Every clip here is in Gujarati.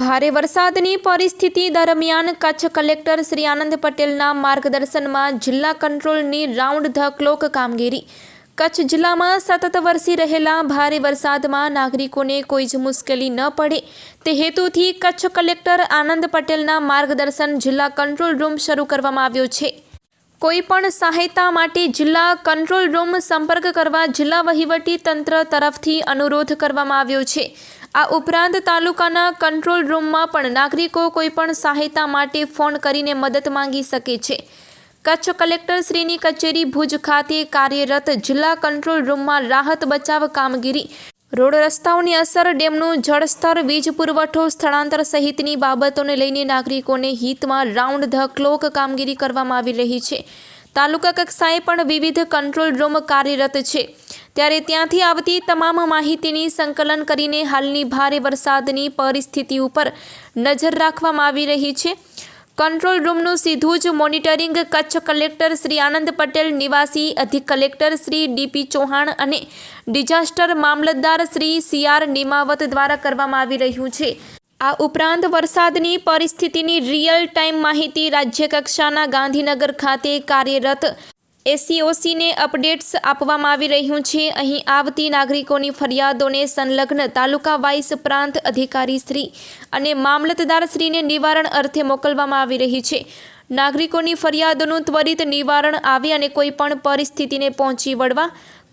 ભારે વરસાદની પરિસ્થિતિ દરમિયાન કચ્છ કલેક્ટર શ્રી આનંદ પટેલના માર્ગદર્શનમાં જિલ્લા કંટ્રોલની રાઉન્ડ ધ ક્લોક કામગીરી. કચ્છ જિલ્લામાં સતત વરસી રહેલા ભારે વરસાદમાં નાગરિકોને કોઈ જ મુશ્કેલી ન પડે. તે હેતુથી કચ્છ કલેક્ટર આનંદ પટેલના માર્ગદર્શન જિલ્લા કંટ્રોલ રૂમ શરૂ કરવામાં આવ્યો છે. કોઈ પણ સહાયતા માટે જિલ્લા કંટ્રોલ રૂમ સંપર્ક કરવા જિલ્લા વહીવટી તંત્ર તરફથી અનુરોધ કરવામાં આવ્યો છે. આ ઉપરાંત તાલુકાના કંટ્રોલ રૂમમાં પણ નાગરિકો કોઈ પણ સહાયતા માટે ફોન કરીને મદદ માંગી શકે છે. કચ્છ કલેક્ટરશ્રીની કચેરી ભુજ ખાતે કાર્યરત જિલ્લા કંટ્રોલ રૂમમાં રાહત બચાવ કામગીરી રોડ રસ્તાઓની અસર, ડેમનું જળસ્તર, વીજ પુરવઠો, સ્થળાંતર સહિતની બાબતોને લઈને નાગરિકોને હિતમાં રાઉન્ડ ધ ક્લોક કામગીરી કરવામાં આવી રહી છે. તાલુકા કક્ષાએ પણ વિવિધ કંટ્રોલ રૂમ કાર્યરત છે. ત્યારે ત્યાંથી આવતી તમામ માહિતીની સંકલન કરીને હાલની ભારે વરસાદની પરિસ્થિતિ ઉપર નજર રાખવામાં આવી રહી છે. કંટ્રોલ રૂમનું સીધું જ મોનિટરિંગ કચ્છ કલેક્ટર શ્રી આનંદ પટેલ નિવાસી અધિક કલેક્ટર શ્રી ડીપી ચૌહાણ અને ડિઝાસ્ટર મામલતદાર શ્રી સી આર નિમાવત દ્વારા કરવામાં આવી રહ્યું છે આ ઉપરાંત વરસાદની પરિસ્થિતિની રિયલ ટાઈમ માહિતી રાજ્ય કક્ષાના ગાંધીનગર ખાતે કાર્યરત એસીઓસીને અપડેટ્સ આપવામાં આવી રહ્યું છે. અહીં આવતી નાગરિકોની ફરિયાદોને સંલગ્ન તાલુકા વાઇસ પ્રાંત અધિકારી શ્રી અને મામલતદાર શ્રીને નિવારણ અર્થે મોકલવામાં આવી રહી છે. નાગરિકોની ફરિયાદોનું ત્વરિત નિવારણ આવે અને કોઈપણ પરિસ્થિતિને પહોંચી વળવા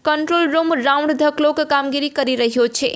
control room round the clock કામગીરી કરી રહ્યો છે.